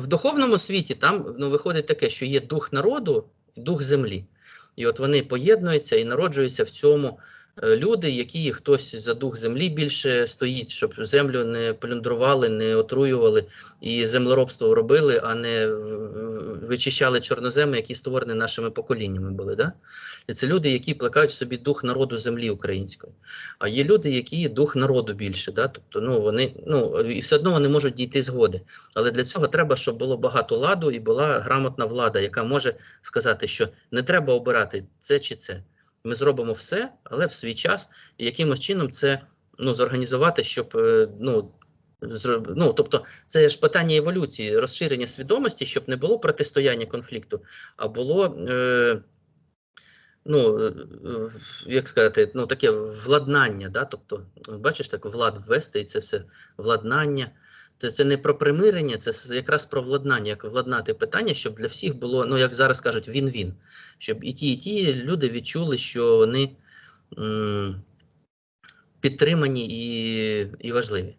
в духовному світі там ну, виходить таке, що є дух народу дух землі. І от вони поєднуються і народжуються в цьому люди, які хтось за дух землі більше стоїть, щоб землю не плюндрували, не отруювали і землеробство робили, а не вичищали чорноземи, які створені нашими поколіннями були. Да? І це люди, які плекають собі дух народу землі української. А є люди, які дух народу більше. Да? Тобто, ну, вони, ну, і все одно вони можуть дійти згоди. Але для цього треба, щоб було багато ладу і була грамотна влада, яка може сказати, що не треба обирати це чи це. Ми зробимо все, але в свій час, якимось чином це ну, зорганізувати, щоб е, ну, ну, тобто, це ж питання еволюції, розширення свідомості, щоб не було протистояння конфлікту, а було. Е, Ну, е, як сказати, ну таке владнання, да? тобто, бачиш, так влад ввести і це все владнання. Це, це не про примирення, це якраз про владнання, як владнати питання, щоб для всіх було, ну як зараз кажуть, він-він. Щоб і ті, і ті люди відчули, що вони м, підтримані і, і важливі.